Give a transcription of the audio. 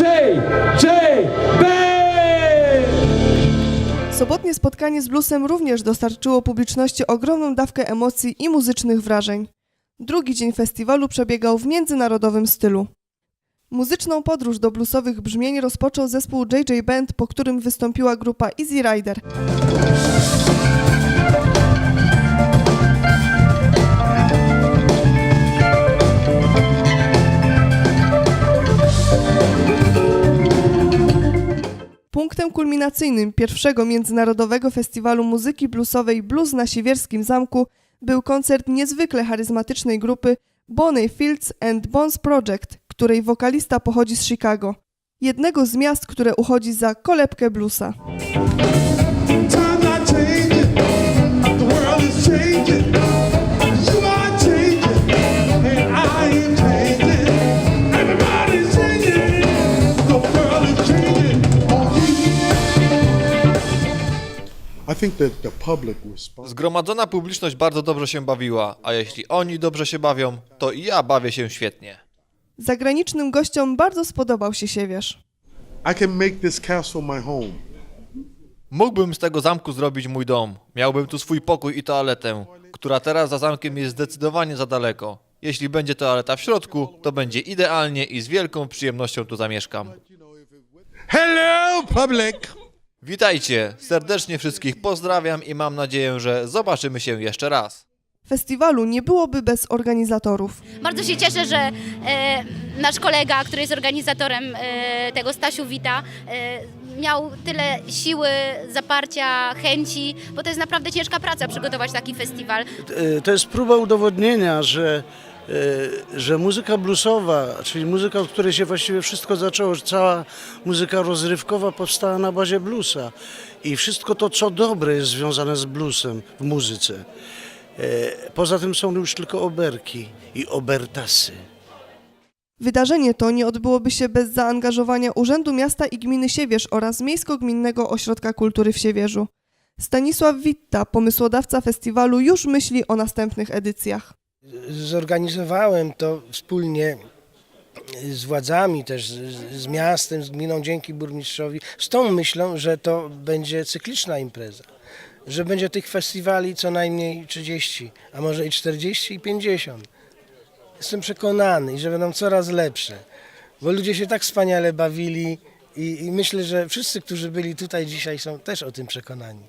J, J, B! Sobotnie spotkanie z bluesem również dostarczyło publiczności ogromną dawkę emocji i muzycznych wrażeń. Drugi dzień festiwalu przebiegał w międzynarodowym stylu. Muzyczną podróż do bluesowych brzmień rozpoczął zespół JJ Band, po którym wystąpiła grupa Easy Rider. Punktem kulminacyjnym pierwszego międzynarodowego festiwalu muzyki bluesowej Blues na Siewierskim Zamku był koncert niezwykle charyzmatycznej grupy Bonnie Fields and Bones Project, której wokalista pochodzi z Chicago, jednego z miast, które uchodzi za kolebkę bluesa. Zgromadzona publiczność bardzo dobrze się bawiła, a jeśli oni dobrze się bawią, to i ja bawię się świetnie. Zagranicznym gościom bardzo spodobał się Siewierz. I can make this castle my home. Mógłbym z tego zamku zrobić mój dom. Miałbym tu swój pokój i toaletę, która teraz za zamkiem jest zdecydowanie za daleko. Jeśli będzie toaleta w środku, to będzie idealnie i z wielką przyjemnością tu zamieszkam. Hello, public. Witajcie, serdecznie wszystkich pozdrawiam i mam nadzieję, że zobaczymy się jeszcze raz. Festiwalu nie byłoby bez organizatorów. Bardzo się cieszę, że e, nasz kolega, który jest organizatorem e, tego Stasiu Wita, e, miał tyle siły, zaparcia, chęci, bo to jest naprawdę ciężka praca przygotować taki festiwal. E, to jest próba udowodnienia, że, że muzyka bluesowa, czyli muzyka, od której się właściwie wszystko zaczęło, cała muzyka rozrywkowa powstała na bazie bluesa i wszystko to, co dobre jest związane z bluesem w muzyce. E, Poza tym są już tylko oberki i obertasy. Wydarzenie to nie odbyłoby się bez zaangażowania Urzędu Miasta i Gminy Siewierz oraz Miejsko-Gminnego Ośrodka Kultury w Siewierzu. Stanisław Witta, pomysłodawca festiwalu, już myśli o następnych edycjach. Zorganizowałem to wspólnie z władzami, też z, miastem, z gminą, dzięki burmistrzowi, z tą myślą, że to będzie cykliczna impreza. Że będzie tych festiwali co najmniej 30, a może i 40 i 50. Jestem przekonany, że będą coraz lepsze, bo ludzie się tak wspaniale bawili i, i myślę, że wszyscy, którzy byli tutaj dzisiaj są też o tym przekonani.